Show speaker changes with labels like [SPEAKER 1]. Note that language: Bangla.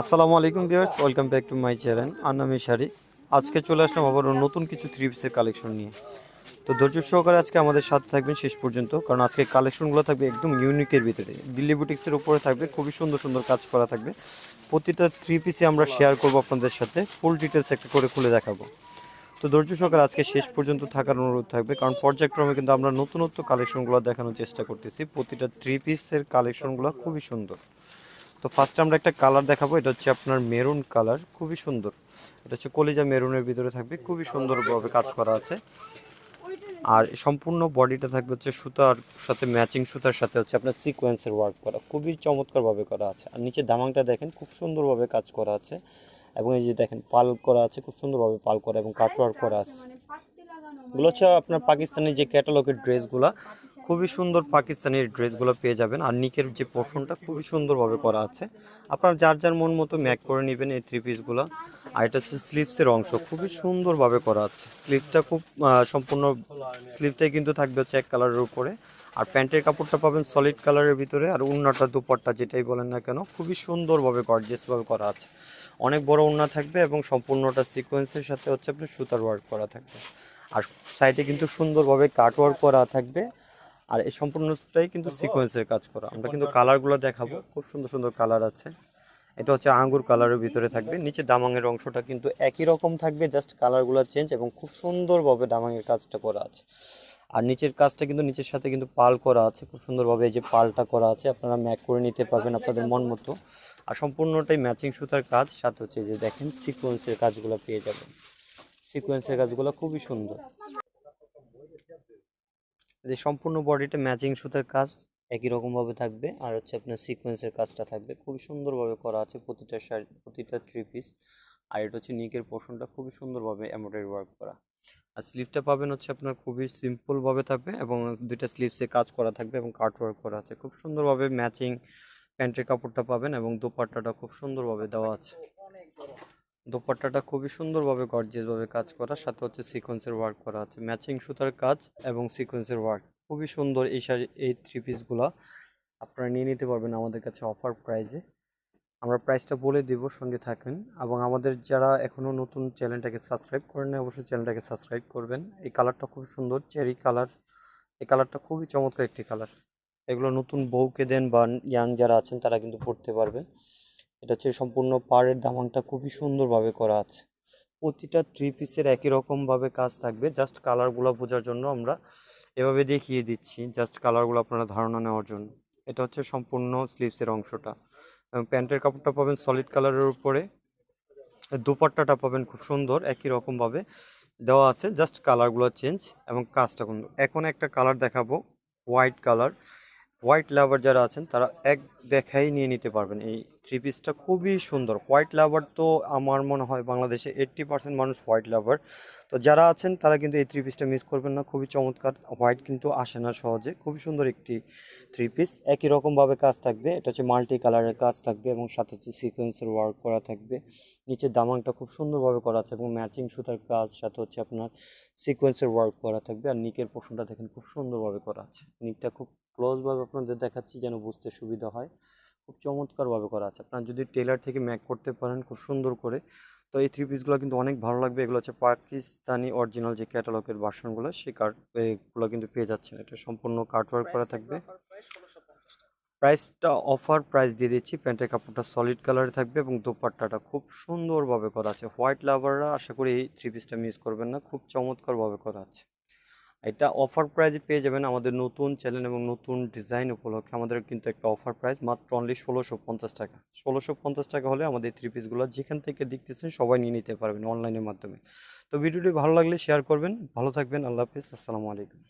[SPEAKER 1] আসসালামু আলাইকুম viewers, welcome back to my channel আর নামি শারিস আজকে চলে আসলাম আবার নতুন কিছু থ্রি পিসের কালেকশন নিয়ে। তো ধৈর্য সহকারে আজকে আমাদের সাথে থাকবেন শেষ পর্যন্ত, কারণ আজকে কালেকশনগুলো থাকবে একদম ইউনিকের ভিতরে। দিল্লি বুটিক্সের উপরে থাকবে, খুবই সুন্দর সুন্দর কাজ করা থাকবে। প্রতিটা থ্রি পিসে আমরা শেয়ার করব আপনাদের সাথে ফুল ডিটেলস একটা করে খুলে দেখাবো। তো ধৈর্য সকাল আজকে শেষ পর্যন্ত থাকার অনুরোধ থাকবে, কারণ পর্যায়ক্রমে কিন্তু আমরা নতুনত্ব কালেকশনগুলো দেখানোর চেষ্টা করতেছি। প্রতিটা থ্রি পিসের কালেকশনগুলো খুবই সুন্দর। তো ফার্স্টে আমরা একটা কালার দেখাবো, এটা হচ্ছে আপনার মেরুন কালার খুবই সুন্দর। এটা হচ্ছে কলিজা মেরুনের ভিতরে থাকবে, খুবই সুন্দরভাবে কাজ করা আছে। আর সম্পূর্ণ বডিটা থাকবে হচ্ছে সুতার সাথে ম্যাচিং সুতার সাথে হচ্ছে আপনার সিকোয়েন্সের ওয়ার্ক করা, খুবই চমৎকারভাবে করা আছে। আর নিচে দামাংটা দেখেন, খুব সুন্দরভাবে কাজ করা আছে। এবং এই যে দেখেন পাল করা আছে, খুব সুন্দরভাবে পাল করা এবং কাটওয়ার্ক করা আছে। এগুলো হচ্ছে আপনার পাকিস্তানি যে ক্যাটালগের ড্রেসগুলো, খুবই সুন্দর পাকিস্তানি ড্রেসগুলো পেয়ে যাবেন। আর নিকের যে পোর্শনটা খুবই সুন্দরভাবে করা আছে। আপনারা যার যার মন মতো ম্যাক করে নেবেন এই থ্রি পিসগুলো আর এটা হচ্ছে স্লিভসের অংশ, খুবই সুন্দরভাবে করা আছে। স্লিভসটা খুব সম্পূর্ণ স্লিভটাই কিন্তু থাকবে হচ্ছে এক কালারের উপরে। আর প্যান্টের কাপড়টা পাবেন সলিড কালারের ভিতরে। আর উন্নাটা, দুপাট্টা যেটাই বলেন না কেন, খুবই সুন্দরভাবে গর্জিয়াসভাবে করা আছে। অনেক বড় উন্না থাকবে এবং সম্পূর্ণটা সিকোয়েন্সের সাথে হচ্ছে আপনার সুতার ওয়ার্ক করা থাকবে। আর সাইডে কিন্তু সুন্দরভাবে কাট ওয়ার্ক করা থাকবে। আর এই সম্পূর্ণটাই কিন্তু সিকোয়েন্সের কাজ করা। আমরা কিন্তু কালারগুলো দেখাবো। খুব সুন্দর সুন্দর কালার আছে। এটা হচ্ছে আঙ্গুর কালারের ভিতরে থাকবে। নিচে দামাঙের অংশটা কিন্তু একই রকম থাকবে জাস্ট কালারগুলো চেঞ্জ এবং খুব সুন্দরভাবে দামাঙের কাজটা করা আছে। আর নিচের কাজটা কিন্তু, নিচের সাথে কিন্তু পাল করা আছে। খুব সুন্দরভাবে এই যে পালটা করা আছে, আপনারা ম্যাক করে নিতে পারবেন আপনাদের মন মতো। আর সম্পূর্ণটাই ম্যাচিং সুতার কাজ। সাথে হচ্ছে যে দেখেন সিকোয়েন্সের কাজগুলো পেয়ে যাবেন। সিকোয়েন্সের কাজগুলো খুবই সুন্দর। যে সম্পূর্ণ বডিটা ম্যাচিং সুতার কাজ একই রকমভাবে থাকবে, আর হচ্ছে আপনার সিকোয়েন্সের কাজটা থাকবে। খুবই সুন্দরভাবে করা আছে প্রতিটা শাড়ি, প্রতিটা থ্রি পিস আর এটা হচ্ছে নিকের পোর্শনটা খুবই সুন্দরভাবে এমব্রয়ডারি ওয়ার্ক করা। আর স্লিভটা পাবেন হচ্ছে আপনার খুবই সিম্পলভাবে থাকবে এবং দুইটা স্লিভসে কাজ করা থাকবে এবং কাট ওয়ার্ক করা আছে। খুব সুন্দরভাবে ম্যাচিং প্যান্টের কাপড়টা পাবেন এবং দোপাট্টাটা খুব সুন্দরভাবে দেওয়া আছে। দোপাট্টাটা খুবই সুন্দরভাবে গর্জিয়াসভাবে কাজ করা, সাথে হচ্ছে সিকোয়েন্সের ওয়ার্ক করা আছে। ম্যাচিং সুতার কাজ এবং সিকোয়েন্সের ওয়ার্ক খুবই সুন্দর এই শাড়ি, এই থ্রি পিসগুলা আপনারা নিয়ে নিতে পারবেন আমাদের কাছে অফার প্রাইজে আমরা প্রাইসটা বলে দিব, সঙ্গে থাকেন। এবং আমাদের যারা এখনও নতুন চ্যানেলটাকে সাবস্ক্রাইব করেন না অবশ্যই চ্যানেলটাকে সাবস্ক্রাইব করবেন। এই কালারটা খুব সুন্দর চেরি কালার এই কালারটা খুবই চমৎকার একটি কালার এগুলো নতুন বউকে দেন বা ইয়াং যারা আছেন, তারা কিন্তু পড়তে পারবেন। এটা হচ্ছে সম্পূর্ণ পাড়ের দামানটা খুবই সুন্দরভাবে করা আছে। প্রতিটা থ্রি পিসের একই রকমভাবে কাজ থাকবে। জাস্ট কালারগুলো বোঝার জন্য আমরা এভাবে দেখিয়ে দিচ্ছি জাস্ট কালারগুলো আপনারা ধারণা নেওয়ার জন্য। এটা হচ্ছে সম্পূর্ণ স্লিভসের অংশটা। এবং প্যান্টের কাপড়টা পাবেন সলিড কালারের উপরে। দুপাট্টাটা পাবেন খুব সুন্দর, একই রকমভাবে দেওয়া আছে। জাস্ট কালারগুলো চেঞ্জ এবং কাজটা কিন্তু এখন একটা কালার দেখাবো হোয়াইট কালার হোয়াইট লাভার যারা আছেন, তারা এক দেখাই নিয়ে নিতে পারবেন। এই থ্রি পিসটা খুবই সুন্দর। হোয়াইট লাভার তো আমার মনে হয় বাংলাদেশে এইট্টি পার্সেন্ট মানুষ হোয়াইট লাভার তো যারা আছেন, তারা কিন্তু এই থ্রি পিসটা মিস করবেন না। খুবই চমৎকার। হোয়াইট কিন্তু আসে না সহজে। খুবই সুন্দর একটি থ্রি পিস একই রকমভাবে কাজ থাকবে। এটা হচ্ছে মাল্টি কালারের কাজ থাকবে এবং সাথে হচ্ছে সিকোয়েন্সের ওয়ার্ক করা থাকবে। নিচের দামাংটা খুব সুন্দরভাবে করা আছে এবং ম্যাচিং সুতার কাজ, সাথে হচ্ছে আপনার সিকোয়েন্সের ওয়ার্ক করা থাকবে। আর নিকের পোর্শনটা দেখেন খুব সুন্দরভাবে করা আছে। নিকটা খুব ক্লোজভাবে আপনাদের দেখাচ্ছি যেন বুঝতে সুবিধা হয়। খুব চমৎকারভাবে করা আছে। আপনারা যদি টেলার থেকে ম্যাক করতে পারেন খুব সুন্দর করে। তো এই থ্রি পিসগুলো কিন্তু অনেক ভালো লাগবে। এগুলো হচ্ছে পাকিস্তানি অরিজিনাল যে ক্যাটালগের ভার্সনগুলো সেই কার্ড এগুলো কিন্তু পেয়ে যাচ্ছেন। এটা সম্পূর্ণ কার্টওয়ার্ক করা থাকবে। প্রাইসটা অফার প্রাইস দিয়ে দিচ্ছি। প্যান্টের কাপড়টা সলিড কালারে থাকবে এবং দোপাট্টাটা খুব সুন্দরভাবে করা আছে। হোয়াইট লাভাররা আশা করি এই থ্রি পিসটা মিস করবেন না। খুব চমৎকারভাবে করা আছে। এটা অফার প্রাইজে পেয়ে যাবেন আমাদের নতুন চ্যানেল এবং নতুন ডিজাইন উপলক্ষে। আমাদের কিন্তু একটা অফার প্রাইস মাত্র অনলি ষোলোশো পঞ্চাশ টাকা। ষোলোশো পঞ্চাশ টাকা হলে আমাদের থ্রি পিসগুলো যেখান থেকে দেখতেছেন সবাই নিয়ে নিতে পারবেন অনলাইনের মাধ্যমে। তো ভিডিওটি ভালো লাগলে শেয়ার করবেন। ভালো থাকবেন। আল্লাহ হাফিজ। আসসালামু আলাইকুম।